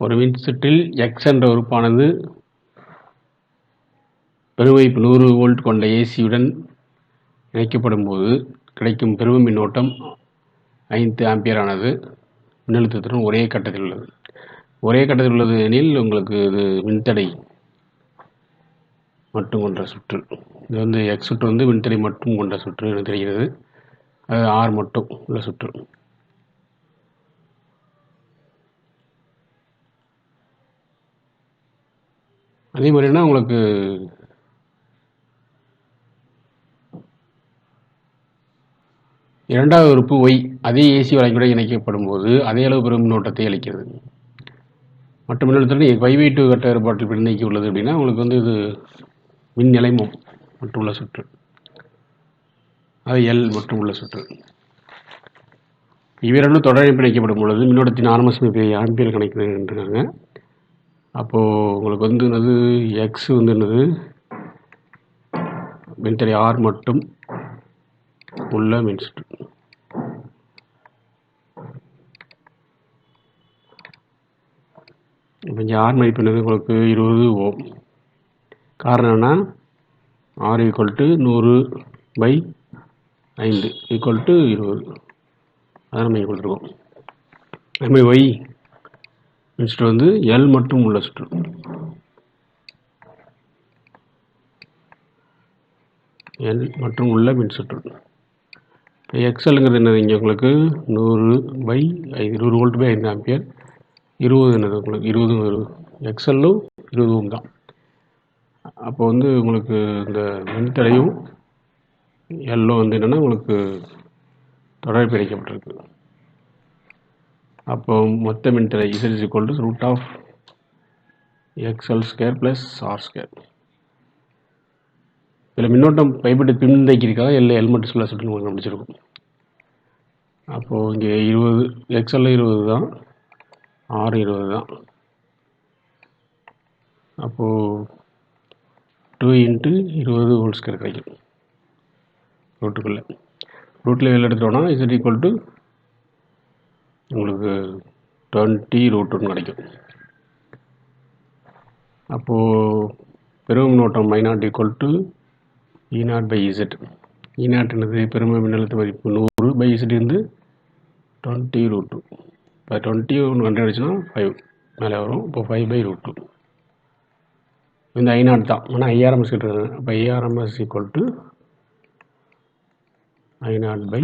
ஒரு மின்சுற்றில் எக்ஸ் என்ற உறுப்பானது பெருவைப்பு நூறு வோல்ட் கொண்ட ஏசியுடன் இணைக்கப்படும் போது கிடைக்கும் பெரும மின்னோட்டம் ஐந்து ஆம்பியரானது மின்னழுத்தத்துடன் ஒரே கட்டத்தில் உள்ளது. ஒரே கட்டத்தில் உள்ளது எனில் உங்களுக்கு இது மின்தடை மட்டும் கொண்ட சுற்று. இது வந்து எக்ஸ் சுற்று வந்து மின்தடை மட்டும் கொண்ட சுற்று என தெரிகிறது. அது ஆர் மட்டும் உள்ள சுற்று. அதே மாதிரினா உங்களுக்கு? இரண்டாவது உறுப்பு ஒய் அதே ஏசி வளைக்குடன் இணைக்கப்படும் போது அதே அளவு பெரும் மின்னோட்டத்தை அளிக்கிறது மற்ற மின்னழுத்தத்தில் ஃபைவ் பை டூ கட்ட ஏற்பாட்டில் பின்னணிக்கு உள்ளது அப்படின்னா உங்களுக்கு வந்து இது மின் நிலைமம் மற்றும் உள்ள சுற்று. அது எல் மற்றும் உள்ள சுற்று. இவ்விரண்டும் தொடர் பிணைக்கப்படும் பொழுது மின்னோட்டத்தின் ஆர்மஸ் மதிப்பை ஆம்பியர் கணக்கிடுகின்றன அப்போது உங்களுக்கு வந்து என்னது எக்ஸ் வந்து என்னது? மின்தடை ஆர் மட்டும் உள்ள மின்சுற்று இப்போ இங்கே ஆர் மதிப்பு என்னது? உங்களுக்கு இருபது ஓம். காரணம் என்னென்னா ஆர் ஈக்குவல் டு நூறு பை ஐந்து ஈக்குவல் டு இருபது. அதை நம்ம கொடுத்துருக்கோம். அதுமாதிரி ஒய் நெக்ஸ்ட் வந்து எல் மட்டும் உள்ள சுற்று. எல் மற்றும் உள்ள மின்சுற்று எக்ஸலுங்கிறது என்னது இங்கே உங்களுக்கு? நூறு பை இருபது வோல்ட் பை ஐந்து ஆம்பியர். இருபது என்னது உங்களுக்கு? இருபது எக்ஸலும் இருபது தான். அப்போ வந்து உங்களுக்கு இந்த மின்தடையும் எல்லும் வந்து என்னென்னா உங்களுக்கு தொடர்பு இணைக்கப்பட்டிருக்கு. அப்போ மொத்த மின்தடை Z is equal to root of XL square plus R square இதில் மின்னோட்டம் பைப்பட்டு பின்தங்கியிருக்காக எல் எல் ஹெல்மெட் சொல்ல சுட்டு உங்களுக்கு முடிச்சிருக்கும். அப்போது இங்கே இருபது எக்ஸ்எல் இருபது தான் ஆறு இருபது தான். அப்போது டூ இன்ட்டு இருபது ஹோல் ஸ்கொயர் கிடைக்கும். ரூட்டுக்குள்ளே ரூட்டில் வெளில எடுத்துட்டோம்னா இசட் ஈக்குவல் டு உங்களுக்கு டுவெண்ட்டி ரூட் ஒன் கிடைக்கும். அப்போது பெரும் மின்னோட்டம் my naught equal to E naught by Z E naught பெரும மின்னழுத்த மதிப்பு நூறு பை இசட் இருந்து டுவெண்ட்டி ரூட் டூ இப்போ டுவெண்ட்டி ஒன்று ஹண்ட்ரட் அடிச்சுன்னா ஃபைவ் மேலே வரும். இப்போ ஃபைவ் பை ரூட் டூ இந்த ஐ நாட் தான். ஆனால் ஐஆர்எம்எஸ் கிட்ட அப்போ IRMS equal to I naught by